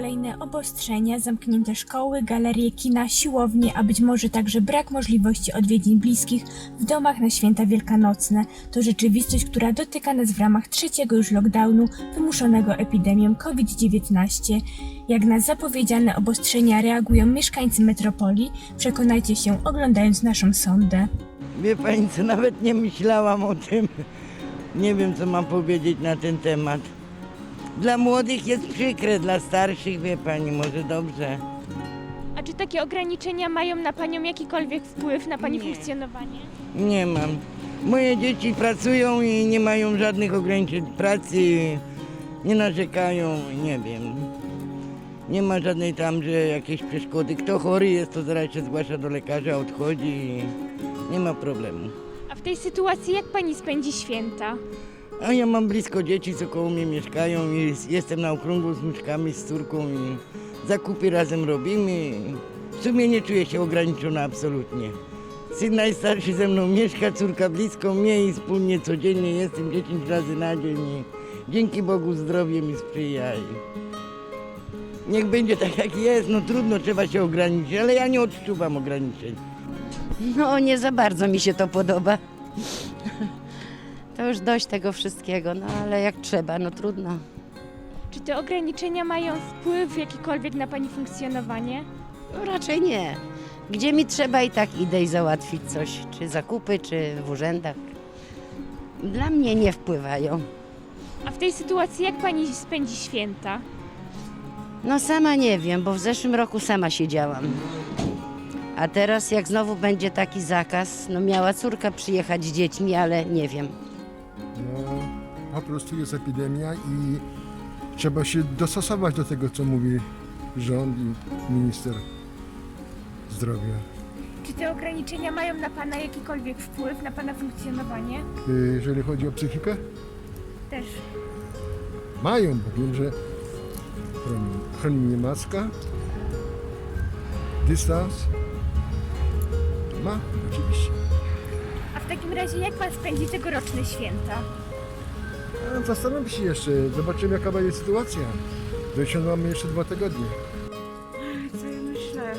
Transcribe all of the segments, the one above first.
kolejne obostrzenia, zamknięte szkoły, galerie, kina, siłownie, a być może także brak możliwości odwiedzin bliskich w domach na święta wielkanocne to rzeczywistość, która dotyka nas w ramach trzeciego już lockdownu wymuszonego epidemią COVID-19. Jak na zapowiedziane obostrzenia reagują mieszkańcy metropolii, przekonajcie się oglądając naszą sondę. Wie pani co, nawet nie myślałam o tym. Nie wiem, co mam powiedzieć na ten temat. Dla młodych jest przykre, dla starszych, wie pani, może dobrze. A czy takie ograniczenia mają na Panią jakikolwiek wpływ na Pani Nie. funkcjonowanie? Nie mam. Moje dzieci pracują i nie mają żadnych ograniczeń pracy, nie narzekają, nie wiem. Nie ma żadnej tam, że jakieś przeszkody. Kto chory jest, to zaraz się zgłasza do lekarza, odchodzi i nie ma problemu. A w tej sytuacji jak Pani spędzi święta? A ja mam blisko dzieci, co koło mnie mieszkają i jestem na okrągło z wnuczkami, z córką i zakupy razem robimy. W sumie nie czuję się ograniczona absolutnie. Syn najstarszy ze mną mieszka, córka blisko mnie i wspólnie codziennie jestem 10 razy na dzień i dzięki Bogu zdrowie mi sprzyja. Niech będzie tak jak jest, no trudno, trzeba się ograniczyć, ale ja nie odczuwam ograniczeń. No nie za bardzo mi się to podoba. To już dość tego wszystkiego, no ale jak trzeba, no trudno. Czy te ograniczenia mają wpływ jakikolwiek na Pani funkcjonowanie? No, raczej nie. Gdzie mi trzeba i tak idę i załatwić coś, czy zakupy, czy w urzędach. Dla mnie nie wpływają. A w tej sytuacji jak Pani spędzi święta? No sama nie wiem, bo w zeszłym roku sama siedziałam. A teraz jak znowu będzie taki zakaz, no miała córka przyjechać z dziećmi, ale nie wiem. No, po prostu jest epidemia i trzeba się dostosować do tego, co mówi rząd i minister zdrowia. Czy te ograniczenia mają na Pana jakikolwiek wpływ na Pana funkcjonowanie? Y, Jeżeli chodzi o psychikę, Też. mają, bo wiem, że chroni, chroni mnie maska, dystans. Ma, oczywiście. Takim razie jak Pan spędzi tegoroczne święta? A Zastanowię się jeszcze, zobaczymy jaka będzie sytuacja. Do świąt mamy jeszcze dwa tygodnie. Co ja myślę?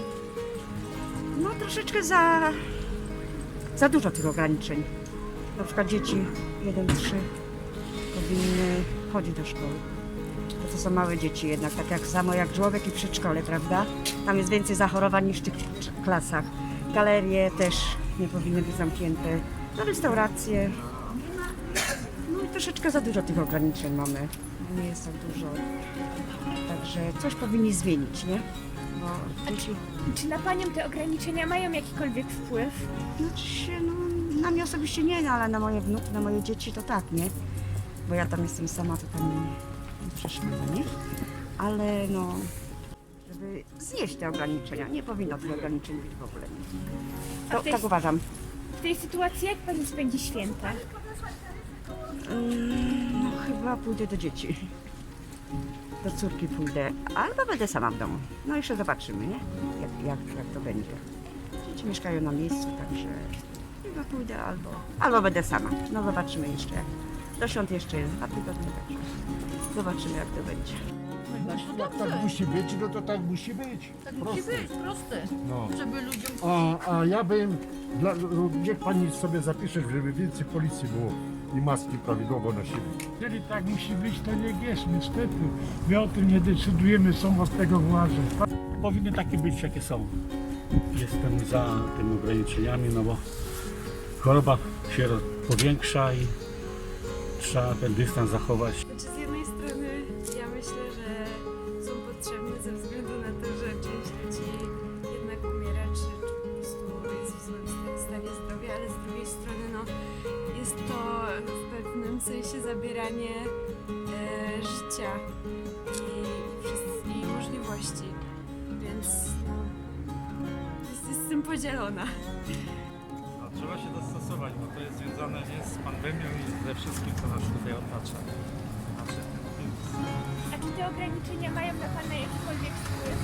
No troszeczkę za, za dużo tych ograniczeń. Na przykład dzieci 1-3 powinny chodzić do szkoły. Bo to są małe dzieci jednak, tak jak samo jak żłobek i przedszkole, prawda? Tam jest więcej zachorowań niż w tych klasach. Galerie też nie powinny być zamknięte. No restauracje. No i troszeczkę za dużo tych ograniczeń mamy. Nie jest tak dużo. Także coś powinni zmienić, nie? Bo. Czy na Panią te ograniczenia mają jakikolwiek wpływ? Znaczy się, no, na mnie osobiście nie, no, ale na moje wnuki, na moje dzieci to tak, nie? Bo ja tam jestem sama, to tam nie, nie przeszkadza, nie? Ale no, żeby znieść te ograniczenia, nie powinno tych ograniczeń być w ogóle. To, tej- tak uważam. W tej sytuacji jak Pani spędzi święta? Mm, No chyba pójdę do dzieci. Do córki pójdę, albo będę sama w domu. No jeszcze zobaczymy, nie? Jak, jak, jak to będzie. Dzieci mieszkają na miejscu, także chyba pójdę albo, albo będę sama. No zobaczymy jeszcze. Do świąt jeszcze jest dwa tygodnie, także zobaczymy jak to będzie. Jak tak musi być, no to tak musi być. Tak musi być, proste. No. Żeby ludziom A, a ja bym, dla, niech pani sobie zapisze, żeby więcej policji było i maski prawidłowo nosili. Jeżeli tak musi być, to niech jest, niestety. My o tym nie decydujemy, są od tego władze. powinny takie być, jakie są. Jestem za tymi ograniczeniami, no bo choroba się powiększa i trzeba ten dystans zachować. Znaczy są potrzebne ze względu na to, że część ludzi jednak umiera, czy, czy po prostu jest w złym sta- stanie zdrowia, ale z drugiej strony no, jest to w pewnym sensie zabieranie e, życia i, wszys- i możliwości, więc no, jest, jest z tym podzielona. No, trzeba się dostosować, bo to jest związane nie z pandemią i ze wszystkim, co nas tutaj otacza. A czy te ograniczenia mają na Pana jakikolwiek wpływ?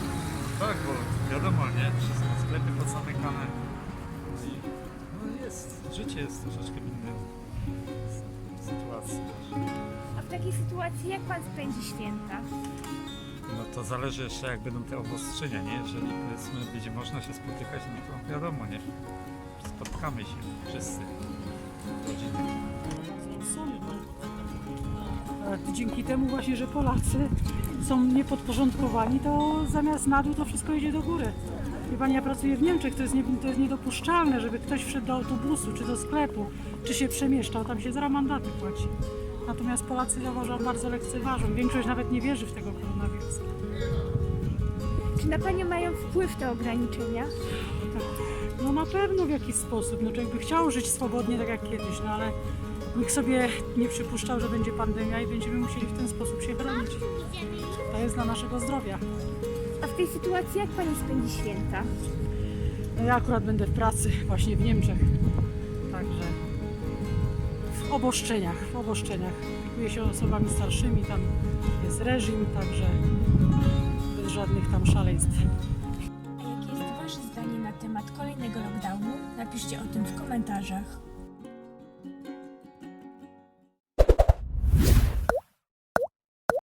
tak, bo wiadomo, nie? Wszystko sklepy pozamykane. I, no jest, życie jest troszeczkę w innej sytuacji. A w takiej sytuacji jak Pan spędzi święta? No to zależy jeszcze jak będą te obostrzenia, nie? Jeżeli powiedzmy będzie można się spotykać, no to wiadomo, nie? Spotkamy się wszyscy, rodziny. A Dzięki temu właśnie, że Polacy są niepodporządkowani, to zamiast na dół to wszystko idzie do góry. Wie Pani, ja pracuję w Niemczech, to jest, nie, to jest niedopuszczalne, żeby ktoś wszedł do autobusu czy do sklepu, czy się przemieszczał, tam się zera mandaty płaci. Natomiast Polacy zauważam bardzo lekceważą. Większość nawet nie wierzy w tego koronawirusa. Czy na Panią mają wpływ te ograniczenia? No na pewno w jakiś sposób. No człowiek by chciał żyć swobodnie tak jak kiedyś, no ale nikt sobie nie przypuszczał, że będzie pandemia i będziemy musieli w ten sposób się chronić. To jest dla naszego zdrowia. A w tej sytuacji jak Pani spędzi święta? No ja akurat będę w pracy właśnie w Niemczech. Także w oboszczeniach, w oboszczeniach. Opiekuję się osobami starszymi, tam jest reżim, także bez żadnych tam szaleństw. A jakie jest Wasze zdanie na temat kolejnego lockdownu? Napiszcie o tym w komentarzach.